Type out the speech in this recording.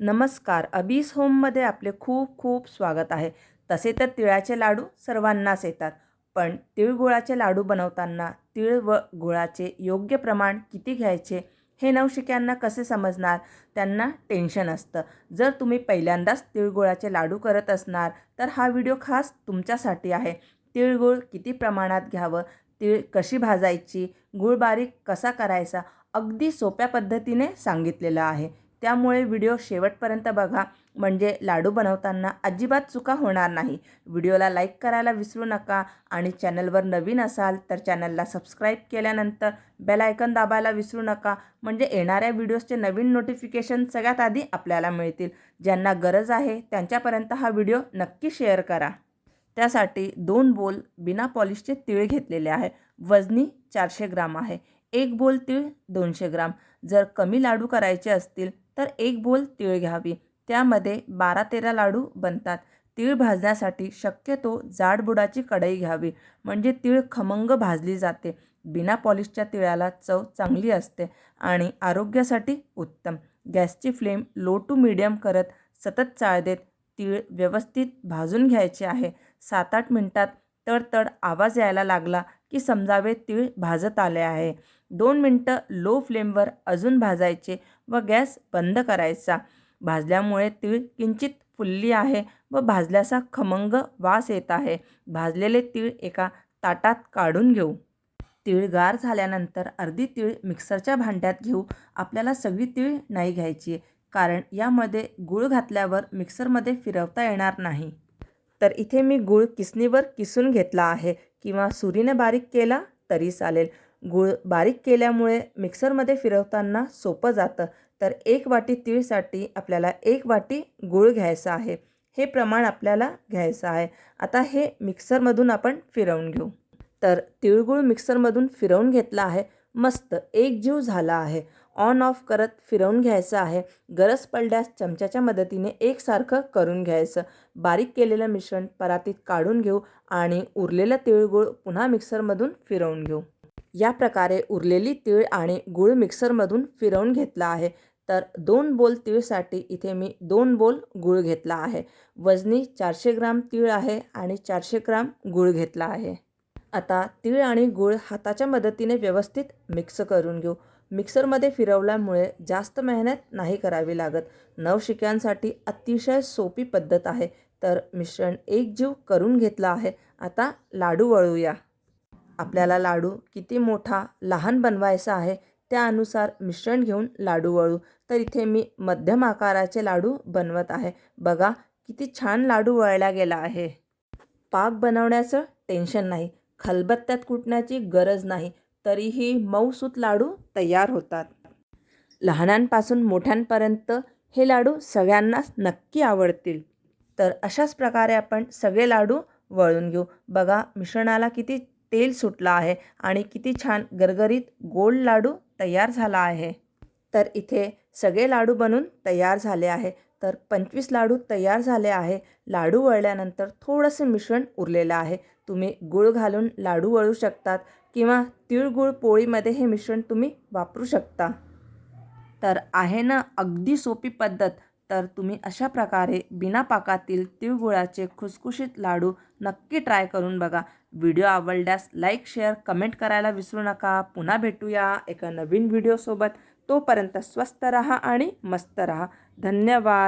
नमस्कार. अबीस होममध्ये आपले खूप खूप स्वागत आहे. तसे तर तिळाचे लाडू सर्वांनाच येतात. पण तिळगुळाचे लाडू बनवताना तिळ व गुळाचे योग्य प्रमाण किती घ्यायचे हे नवशिक्यांना कसे समजणार? त्यांना टेन्शन असतं. जर तुम्ही पहिल्यांदाच तिळगुळाचे लाडू करत असणार तर हा व्हिडिओ खास तुमच्यासाठी आहे. तिळगुळ किती प्रमाणात घ्यावं? तीळ कशी भाजायची? गुळ बारीक कसा करायचा? अगदी सोप्या पद्धतीने सांगितलेलं आहे. त्यामुळे व्हिडिओ शेवटपर्यंत बघा. म्हणजे लाडू बनवताना अजिबात चुका होणार नाही. व्हिडिओला लाईक करायला विसरू नका आणि चॅनलवर नवीन असाल तर चॅनलला सबस्क्राईब केल्यानंतर बेल आयकन दाबायला विसरू नका. म्हणजे येणाऱ्या व्हिडिओजचे नवीन नोटिफिकेशन सगळ्यात आधी आपल्याला मिळतील. ज्यांना गरज आहे त्यांच्यापर्यंत हा व्हिडिओ नक्की शेअर करा. त्यासाठी दोन बोल बिना पॉलिशचे तीळ घेतलेले आहे. वजनी चारशे ग्राम आहे. एक बोल तीळ दोनशे ग्राम. जर कमी लाडू करायचे असतील तर एक बोल तीळ घ्यावी. त्यामध्ये बारा तेरा लाडू बनतात. तीळ भाजण्यासाठी शक्यतो जाडबुडाची कढई घ्यावी. म्हणजे तीळ खमंग भाजली जाते. बिना पॉलिशच्या तिळाला चव चांगली असते आणि आरोग्यासाठी उत्तम. गॅसची फ्लेम लो टू मिडियम करत सतत चाळ देत तीळ व्यवस्थित भाजून घ्यायचे आहे. सात आठ मिनटात तडतड आवाज यायला लागला की समजावे तीळ भाजत आले आहे. दोन मिनटं लो फ्लेमवर अजून भाजायचे व गॅस बंद करायचा. भाजल्यामुळे तीळ किंचित फुलली आहे व भाजल्याचा खमंग वास येत आहे. भाजलेले तीळ एका ताटात काढून घेऊ. तीळ गार झाल्यानंतर अर्धी तीळ मिक्सरच्या भांड्यात घेऊ. आपल्याला सगळी तीळ नाही घ्यायची कारण यामध्ये गूळ घातल्यावर मिक्सरमध्ये फिरवता येणार नाही. तर इथे मी गूळ किसणीवर किसून घेतला आहे. किंवा सुरीने बारीक केला तरी चालेल. गूळ बारीक केल्यामुळे मिक्सरमध्ये फिरवताना सोपं जातं. तर एक वाटी तीळसाठी आपल्याला एक वाटी गूळ घ्यायचा आहे. हे प्रमाण आपल्याला घ्यायचं आहे. आता हे मिक्सरमधून आपण फिरवून घेऊ. तर तिळगुळ मिक्सरमधून फिरवून घेतला आहे. मस्त. एक जीव झाला आहे. ऑन ऑफ करत फिरवून घ्यायचं आहे. गरज पडल्यास चमच्याच्या मदतीने एकसारखं करून घ्यायचं. बारीक केलेलं मिश्रण परातीत काढून घेऊ आणि उरलेलं तिळगुळ पुन्हा मिक्सरमधून फिरवून घेऊ. या प्रकारे उरलेली तीळ आणि गूळ मिक्सरमधून फिरवून घेतला आहे. तर दोन बोल तीळसाठी इथे मी दोन बोल गूळ घेतला आहे. वजनी चारशे ग्राम तीळ आहे आणि चारशे ग्राम गूळ घेतला आहे. आता तीळ आणि गूळ हाताच्या मदतीने व्यवस्थित मिक्स करून घेऊ. मिक्सरमध्ये फिरवल्यामुळे जास्त मेहनत नाही करावी लागत. नवशिक्यांसाठी अतिशय सोपी पद्धत आहे. तर मिश्रण एकजीव करून घेतला आहे. आता लाडू वळूया. आपल्याला लाडू किती मोठा लहान बनवायचा आहे त्यानुसार मिश्रण घेऊन लाडू वळू. तर इथे मी मध्यम आकाराचे लाडू बनवत आहे. बघा किती छान लाडू वळला गेला आहे. पाक बनवण्याचं टेन्शन नाही. खलबत्त्यात कुटण्याची गरज नाही. तरीही मऊसूत लाडू तयार होतात. लहानांपासून मोठ्यांपर्यंत हे लाडू सगळ्यांनाच नक्की आवडतील. तर अशाच प्रकारे आपण सगळे लाडू वळून घेऊ. बघा मिश्रणाला किती तेल सुटलं आहे आणि किती छान गरगरीत गोल लाडू तयार झाला आहे. तर इथे सगळे लाडू बनून तयार झाले आहे. तर पंचवीस लाडू तयार झाले आहे. लाडू वळल्यानंतर थोडंसं मिश्रण उरलेलं आहे. तुम्ही गूळ घालून लाडू वळू शकतात किंवा तिळगुळ पोळीमध्ये हे मिश्रण तुम्ही वापरू शकता. तर आहे ना अगदी सोपी पद्धत. तर तुम्ही अशा प्रकारे बिना पाकातील तिळगुळाचे खुसखुशीत लाडू नक्की ट्राय करून बघा. व्हिडिओ आवडल्यास लाईक शेअर कमेंट करायला विसरू नका. पुन्हा भेटूया एका नवीन व्हिडिओसोबत. तोपर्यंत स्वस्त रहा आणि मस्त रहा. धन्यवाद.